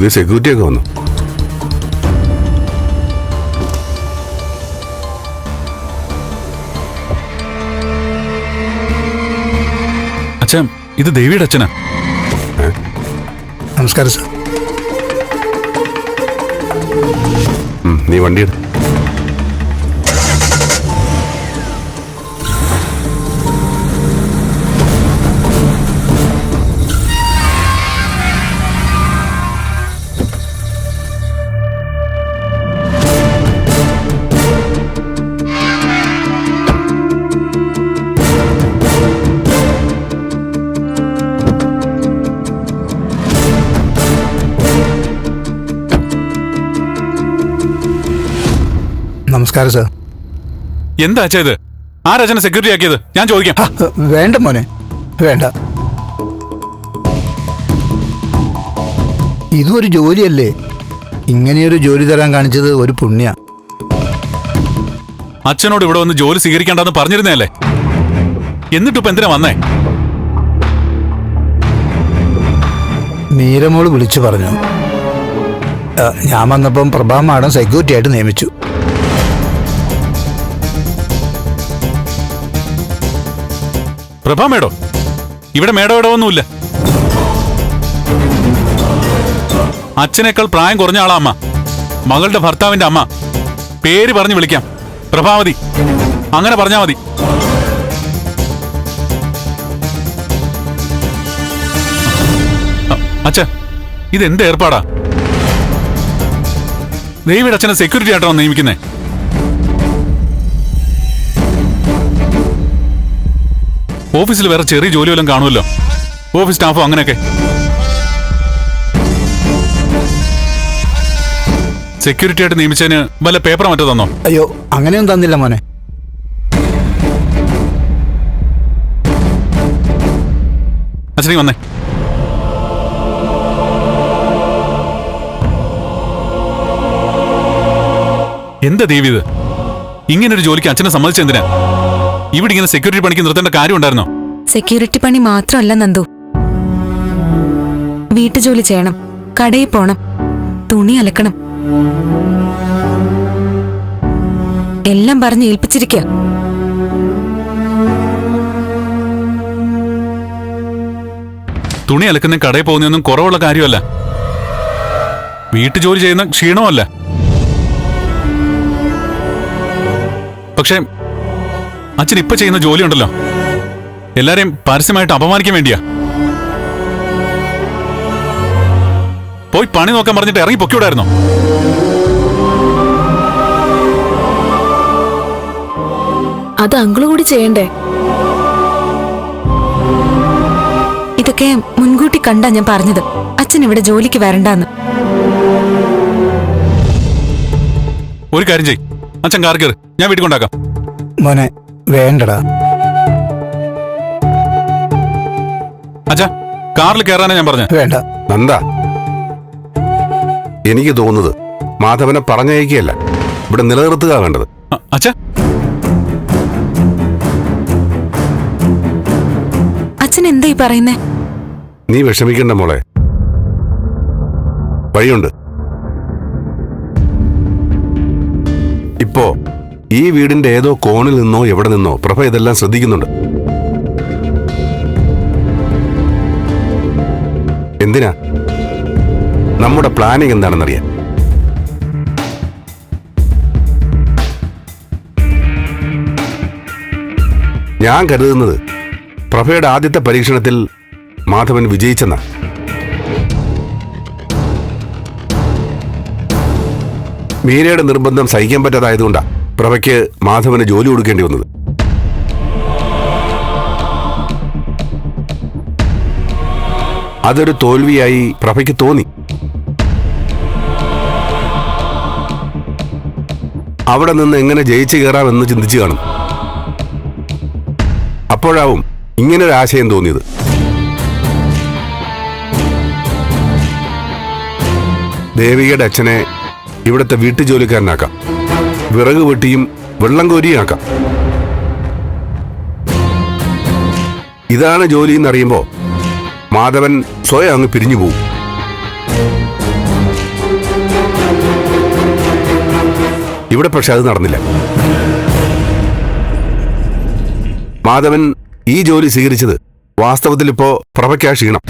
പുതിയ സെക്യൂരിറ്റി ഒക്കെ വന്നു. അച്ഛൻ ഇത് ദേവിയുടെ അച്ഛനാ. നമസ്കാരം സാർ. നീ വണ്ടി നമസ്കാരം സാർ. എന്താ ചെയ്ത് ആ രചന സെക്യൂരിറ്റി ആക്കിയത്? ഞാൻ ചോദിക്കാം. വേണ്ട മോനെ വേണ്ട. ഇതും ഒരു ജോലിയല്ലേ? ഇങ്ങനെയൊരു ജോലി തരാൻ കാണിച്ചത് ഒരു പുണ്യ. അച്ഛനോട് ഇവിടെ വന്ന് ജോലി സ്വീകരിക്കേണ്ടെന്ന് എന്നിട്ട് എന്നിട്ടിപ്പോ എന്തിനാ വന്നേ? മീരമോൾ വിളിച്ചു പറഞ്ഞു. ആ, ഞാൻ വന്നപ്പം പ്രഭാ മാഡം സെക്യൂരിറ്റി ആയിട്ട് നിയമിച്ചു. പ്രഭാ മേഡോ ഇവിടെ മേഡോ ഇവിടെ ഒന്നുമില്ല അച്ഛനേക്കാൾ പ്രായം കുറഞ്ഞ ആളാ അമ്മ. മകളുടെ ഭർത്താവിന്റെ അമ്മ. പേര് പറഞ്ഞു വിളിക്കാം. പ്രഭാവതി അങ്ങനെ പറഞ്ഞാ മതി. അച്ഛ ഇതെന്ത് ഏർപ്പാടാ? ദേവിയുടെ അച്ഛനെ സെക്യൂരിറ്റി ആയിട്ടാണോ നിയമിക്കുന്നേ ഓഫീസിൽ വേറെ ചെറിയ ജോലി വല്ലതും കാണുമല്ലോ. ഓഫീസ് സ്റ്റാഫോ അങ്ങനെയൊക്കെ. സെക്യൂരിറ്റി ആയിട്ട് നിയമിച്ചതിന് വല്ല പേപ്പർ മറ്റോ തന്നോ? അയ്യോ അങ്ങനെയൊന്നും തന്നില്ല മോനെ. അച്ഛനെ വന്നേ. എന്താ ദേവി ഇത്? ഇങ്ങനൊരു ജോലിക്ക് അച്ഛനെ സമ്മതിച്ചെന്തിനാ ഇവിടെ ഇങ്ങനെ സെക്യൂരിറ്റി പണിക്ക് നിർത്തേണ്ട കാര്യം ഉണ്ടായിരുന്നോ സെക്യൂരിറ്റി പണി മാത്രമല്ല നന്ദു. വീട്ടുജോലി ചെയ്യണം കടയിൽ പോണം തുണി അലക്കണം. എല്ലാം പറഞ്ഞ് ഏൽപ്പിച്ചിരിക്കുക തുണി അലക്കുന്ന കടയിൽ പോകുന്നൊന്നും കുറവുള്ള കാര്യമല്ല. വീട്ടുജോലി ചെയ്യുന്ന ക്ഷീണമല്ല. പക്ഷേ അച്ഛൻ ഇപ്പൊ ചെയ്യുന്ന ജോലി ഉണ്ടല്ലോ എല്ലാരെയും പരസ്യമായിട്ട് അപമാനിക്കാൻ വേണ്ടിയാ. പോയി പണി നോക്കാൻ പറഞ്ഞിട്ട് ഇറങ്ങി പൊക്കിവിടായിരുന്നോ? അത് അങ്കിൾ കൂടി ചെയ്യണ്ടേ? ഇതൊക്കെ മുൻകൂട്ടി കണ്ടാ ഞാൻ പറഞ്ഞത്. അച്ഛൻ ഇവിടെ ജോലിക്ക് വരണ്ടെന്ന്. ഒരു കാര്യം ചെയ് അച്ഛൻ കാർ കയറി. ഞാൻ വീട്ടിൽ കൊണ്ടാക്കാം. മോനെ വേണ്ടടാ. അച്ഛാ കാറിൽ കയറാനാ ഞാൻ പറഞ്ഞു. വേണ്ട. നന്ദ. എനിക്ക് തോന്നുന്നത് മാധവനെ പറഞ്ഞയക്കുകയല്ല. ഇവിടെ നിലനിർത്തുക വേണ്ടത്. അച്ഛാ. അച്ഛൻ എന്താ ഈ പറയുന്നേ? നീ വിഷമിക്കണ്ട മോളെ. വഴിയുണ്ട്. ഇപ്പോ ഈ വീടിന്റെ ഏതോ കോണിൽ നിന്നോ എവിടെ നിന്നോ? പ്രഭ ഇതെല്ലാം ശ്രദ്ധിക്കുന്നുണ്ട്. എന്തിനാ? നമ്മുടെ പ്ലാനിങ് എന്താണെന്നറിയാൻ. ഞാൻ കരുതുന്നത് പ്രഭയുടെ ആദ്യത്തെ പരീക്ഷണത്തിൽ മാധവൻ വിജയിച്ചെന്ന. മീരയുടെ നിർബന്ധം സഹിക്കാൻ പറ്റാതായതുകൊണ്ടാ. പ്രഭയ്ക്ക് മാധവന് ജോലി കൊടുക്കേണ്ടി വന്നത്. അതൊരു തോൽവിയായി പ്രഭയ്ക്ക് തോന്നി. അവിടെ നിന്ന് എങ്ങനെ ജയിച്ചു കയറാമെന്ന് ചിന്തിച്ചു കാണും. അപ്പോഴാവും ഇങ്ങനൊരു ആശയം തോന്നിയത്. ദേവികയുടെ അച്ഛനെ ഇവിടുത്തെ വീട്ടുജോലിക്കാരനാക്കാം. വിറക് വെട്ടിയും വെള്ളം കോരിയാക്കാം ഇതാണ് ജോലി എന്നറിയുമ്പോൾ മാധവൻ സ്വയം അങ്ങ് പിരിഞ്ഞു പോകും ഇവിടെ പക്ഷെ അത് നടന്നില്ല. മാധവൻ ഈ ജോലി സ്വീകരിച്ചത് വാസ്തവത്തിൽ ഇപ്പോ പ്രഭയ്ക്കാ ക്ഷീണം.